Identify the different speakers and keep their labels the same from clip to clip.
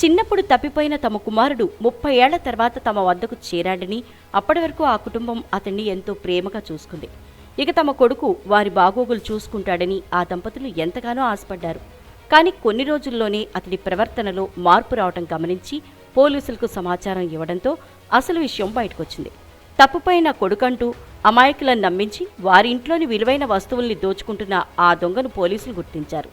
Speaker 1: చిన్నప్పుడు తప్పిపోయిన తమ కుమారుడు ముప్పై ఏళ్ళ తర్వాత తమ వద్దకు చేరాడని అప్పటి వరకు ఆ కుటుంబం అతన్ని ఎంతో ప్రేమగా చూసుకుంది. ఇక తమ కొడుకు వారి బాగోగులు చూసుకుంటాడని ఆ దంపతులు ఎంతగానో ఆశపడ్డారు. కానీ కొన్ని రోజుల్లోనే అతడి ప్రవర్తనలో మార్పు రావటం గమనించి పోలీసులకు సమాచారం ఇవ్వడంతో అసలు విషయం బయటకొచ్చింది. తప్పుపైన కొడుకంటూ అమాయకులను నమ్మించి వారి ఇంట్లోని విలువైన వస్తువుల్ని దోచుకుంటున్న ఆ దొంగను పోలీసులు గుర్తించారు.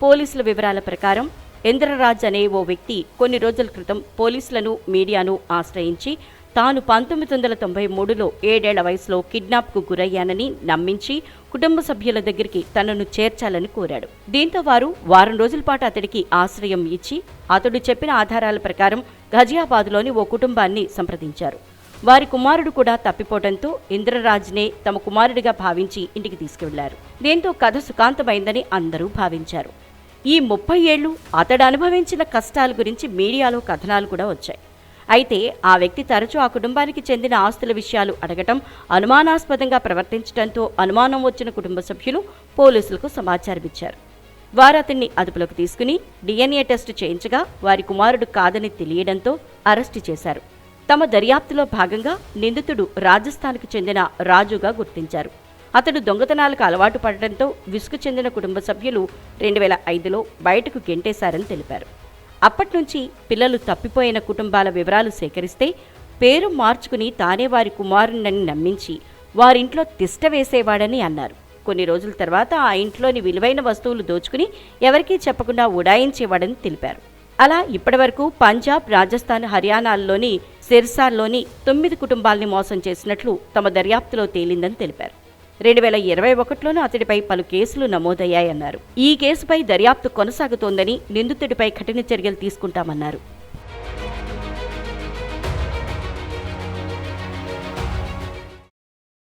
Speaker 1: పోలీసుల వివరాల ప్రకారం ఇంద్రరాజ్ అనే ఓ వ్యక్తి కొన్ని రోజుల క్రితం పోలీసులను మీడియాను ఆశ్రయించి తాను పంతొమ్మిది వందల తొంభై మూడులో ఏడేళ్ళ వయసులో కిడ్నాప్కు గురయ్యానని నమ్మించి కుటుంబ సభ్యుల దగ్గరికి తనను చేర్చాలని కోరాడు. దీంతో వారు వారం రోజుల పాటు అతడికి ఆశ్రయం ఇచ్చి అతడు చెప్పిన ఆధారాల ప్రకారం ఘజియాబాద్లోని ఓ కుటుంబాన్ని సంప్రదించారు. వారి కుమారుడు కూడా తప్పిపోవడంతో ఇంద్రరాజ్నే తమ కుమారుడిగా భావించి ఇంటికి తీసుకువెళ్ళారు దీంతో కథ సుఖాంతమైందని అందరూ భావించారు. ఈ ముప్పై ఏళ్ళు అతడు అనుభవించిన కష్టాల గురించి మీడియాలో కథనాలు కూడా వచ్చాయి. అయితే ఆ వ్యక్తి తరచూ ఆ కుటుంబానికి చెందిన ఆస్తుల విషయాలు అడగటం అనుమానాస్పదంగా ప్రవర్తించడంతో అనుమానం వచ్చిన కుటుంబ సభ్యులు పోలీసులకు సమాచారం ఇచ్చారు. వారు అతన్ని అదుపులోకి తీసుకుని డిఎన్ఏ టెస్టు చేయించగా వారి కుమారుడు కాదని తెలియడంతో అరెస్టు చేశారు. తమ దర్యాప్తులో భాగంగా నిందితుడు రాజస్థాన్కు చెందిన రాజుగా గుర్తించారు. అతడు దొంగతనాలకు అలవాటు పడటంతో విసుగు చెందిన కుటుంబ సభ్యులు రెండు వేల ఐదులో బయటకు గెంటేశారని తెలిపారు. అప్పటి నుంచి పిల్లలు తప్పిపోయిన కుటుంబాల వివరాలు సేకరిస్తే పేరు మార్చుకుని తానే వారి కుమారుణ్ణని నమ్మించి వారింట్లో తిష్ట వేసేవాడని అన్నారు. కొన్ని రోజుల తర్వాత ఆ ఇంట్లోని విలువైన వస్తువులు దోచుకుని ఎవరికీ చెప్పకుండా ఉడాయించేవాడని తెలిపారు. అలా ఇప్పటివరకు పంజాబ్ రాజస్థాన్ హర్యానాల్లోని సిర్సాల్లోని తొమ్మిది కుటుంబాల్ని మోసం చేసినట్లు తమ దర్యాప్తులో తేలిందని తెలిపారు. రెండు వేల ఇరవై ఒకటిలోనూ అతడిపై పలు కేసులు నమోదయ్యాయన్నారు. ఈ కేసుపై దర్యాప్తు కొనసాగుతోందని నిందితుడిపై కఠిన చర్యలు తీసుకుంటామన్నారు.